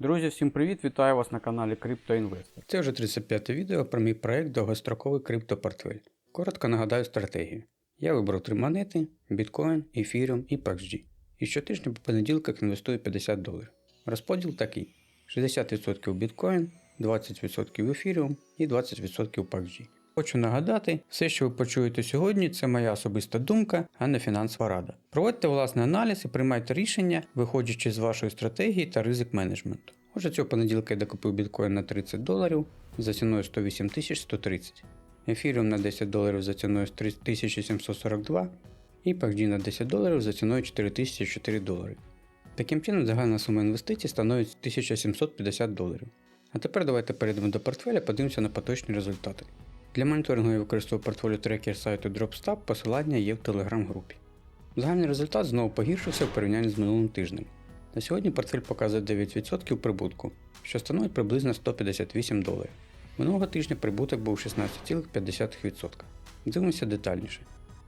Друзі, всім привіт! Вітаю вас на каналі CryptoInvestor. Це вже 35 відео про мій проект довгостроковий криптопортфель. Коротко нагадаю стратегію. Я вибрав три монети: біткоін, ефіріум і PAXG. І щотижня по понеділках інвестую 50 доларів. Розподіл такий: 60% біткоін, 20% ефіріум і 20% PAXG. Хочу нагадати, все, що ви почуєте сьогодні, це моя особиста думка, а не фінансова рада. Проводьте власний аналіз і приймайте рішення, виходячи з вашої стратегії та ризик менеджменту. Отже, цього понеділка я докупив біткоін на 30 доларів за ціною 108 130, ефіріум на 10 доларів за ціною 3742 і PAXG на 10 доларів за ціною 4004 долари. Таким чином, загальна сума інвестицій становить 1750 доларів. А тепер давайте перейдемо до портфеля, подивимося на поточні результати. Для моніторингу я використовую портфоліо трекер сайту DropStab, посилання є в телеграм-групі. Загальний результат знову погіршився в порівнянні з минулим тижнем. На сьогодні портфель показує 9% прибутку, що становить приблизно 158 доларів. Минулого тижня прибуток був 16,5%. Дивимося детальніше.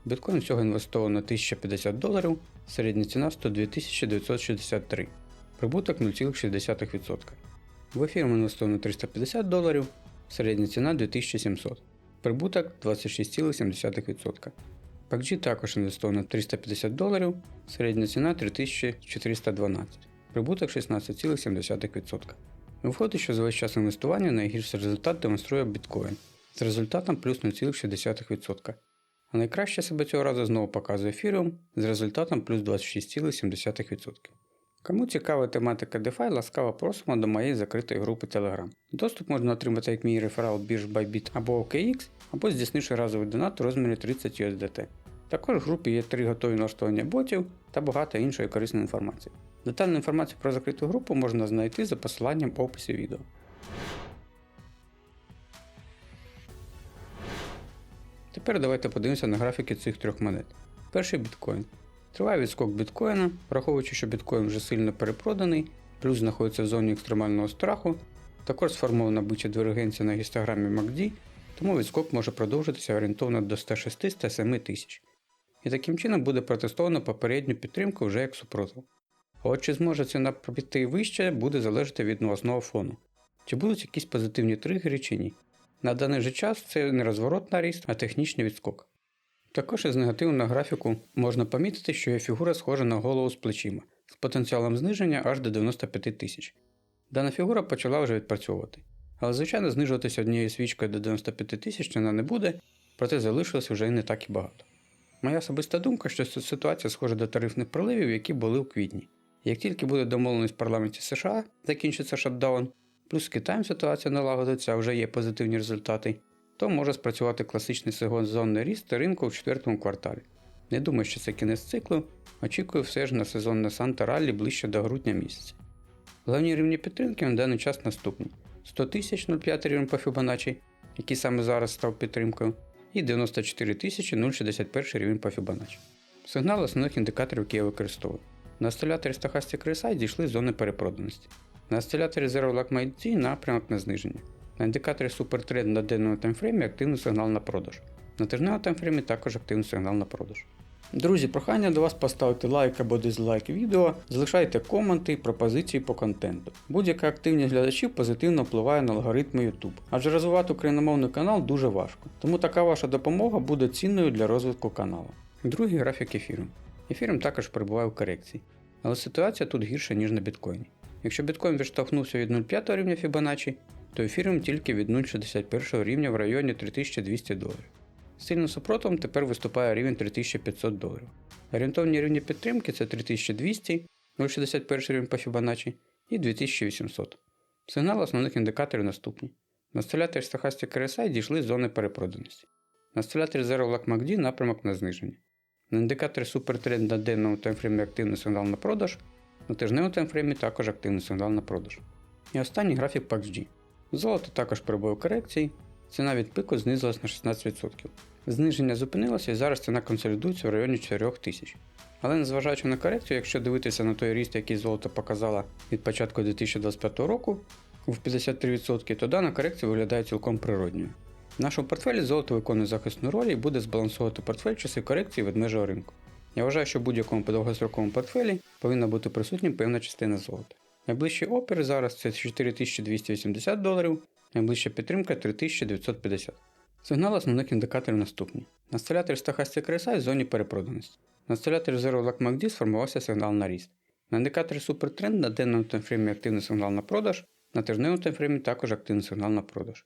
Біткоін всього інвестовано 1050 доларів, середня ціна 102 963, прибуток 0,6%. В ефір інвестовано 350 доларів, середня ціна 2700, прибуток 26,7%. PAXG також інвестовано 350 доларів, середня ціна 3412, прибуток 16,7%. Виходить, що за весь час інвестування найгірший результат демонструє біткоін з результатом плюс 0,6%. А найкраще себе цього разу знову показує ефіріум з результатом плюс 26,7%. Кому цікава тематика DeFi, ласкаво просимо до моєї закритої групи Telegram. Доступ можна отримати як мій реферал бірж Bybit або OKX, або здійснивши разовий донат у розмірі 30 USDT. Також в групі є три готові налаштування ботів та багато іншої корисної інформації. Детальну інформацію про закриту групу можна знайти за посиланням в описі відео. Тепер давайте подивимося на графіки цих трьох монет. Перший біткоін. Триває відскок біткоїна, враховуючи, що біткоін вже сильно перепроданий, плюс знаходиться в зоні екстремального страху, також сформована бича дивергенція на гістограмі MACD, тому відскок може продовжитися орієнтовно до 106-107 тисяч. І таким чином буде протестовано попередню підтримку вже як супротив. А от чи зможе ціна піти вище, буде залежати від новосного фону. Чи будуть якісь позитивні тригери чи ні. На даний же час це не розворот на ріст, а технічний відскок. Також із негативного графіку можна помітити, що є фігура схожа на голову з плечима, з потенціалом зниження аж до 95 тисяч. Дана фігура почала вже відпрацьовувати. Але, звичайно, знижуватися однією свічкою до 95 тисяч вона не буде, проте залишилось вже не так і багато. Моя особиста думка, що ситуація схожа до тарифних проливів, які були у квітні. Як тільки буде домовленість в парламенті США, закінчиться шатдаун, плюс з Китаєм ситуація налагодиться, а вже є позитивні результати, то може спрацювати класичний сезонний ріст ринку в четвертому кварталі. Не думаю, що це кінець циклу, очікую все ж на сезонне Санта Раллі ближче до грудня місяця. Головні рівні підтримки на даний час наступні: 100 тисяч 0,5 рівень по Fibonacci, який саме зараз став підтримкою, і 94 тисячі 061 рівень по Fibonacci. Сигнал основних індикаторів, які я використовую. На осциляторі Stochastic RSI дійшли з зони перепроданості. На осциляторі Zero Lag MACD напрямок на зниження. На індикаторі SuperTrend на денному таймфреймі активний сигнал на продаж. На тижневому таймфреймі також активний сигнал на продаж. Друзі, прохання до вас поставити лайк або дизлайк відео, залишайте коменти і пропозиції по контенту. Будь-яка активність глядачів позитивно впливає на алгоритми YouTube, адже розвивати україномовний канал дуже важко, тому така ваша допомога буде цінною для розвитку каналу. Другий графік ефіру. Ефіром також перебуває в корекції, але ситуація тут гірша, ніж на біткоїні. Якщо біткоін відштовхнувся від 0,5 рівня Fibonacci, то ефіріум тільки від 0,61 рівня в районі 3200 доларів. Сильним супротивом тепер виступає рівень 3500 доларів. Орієнтовні рівні підтримки це 3200, 0,61 рівень по Fibonacci і 2800. Сигнали основних індикаторів наступні. На осциляторі Stochastic RSI дійшли з зони перепроданості. На осциляторі Zero Lag MACD напрямок на зниження. На індикаторі SuperTrend на денному таймфреймі активний сигнал на продаж, на тижневому таймфреймі також активний сигнал на продаж. І останній графік PAXG. Золото також перебуває в корекції, ціна від пику знизилась на 16%. Зниження зупинилося і зараз ціна консолідується в районі 4 тисяч. Але незважаючи на корекцію, якщо дивитися на той ріст, який золото показало від початку 2025 року в 53%, то дана корекція виглядає цілком природньою. В нашому портфелі золото виконує захисну роль і буде збалансовувати портфель часи корекції ведмежого ринку. Я вважаю, що в будь-якому довгостроковому портфелі повинна бути присутня певна частина золота. Найближчий опір зараз це 4280 доларів, найближча підтримка 3950. Сигнал основних індикаторів наступні. На стиляторі Stochastic RSI в зоні перепроданості. На стиляторі Zero Lock MACD сформувався сигнал на ріст. На індикаторі Supertrend на денному таймфреймі активний сигнал на продаж, на тижневому таймфреймі також активний сигнал на продаж.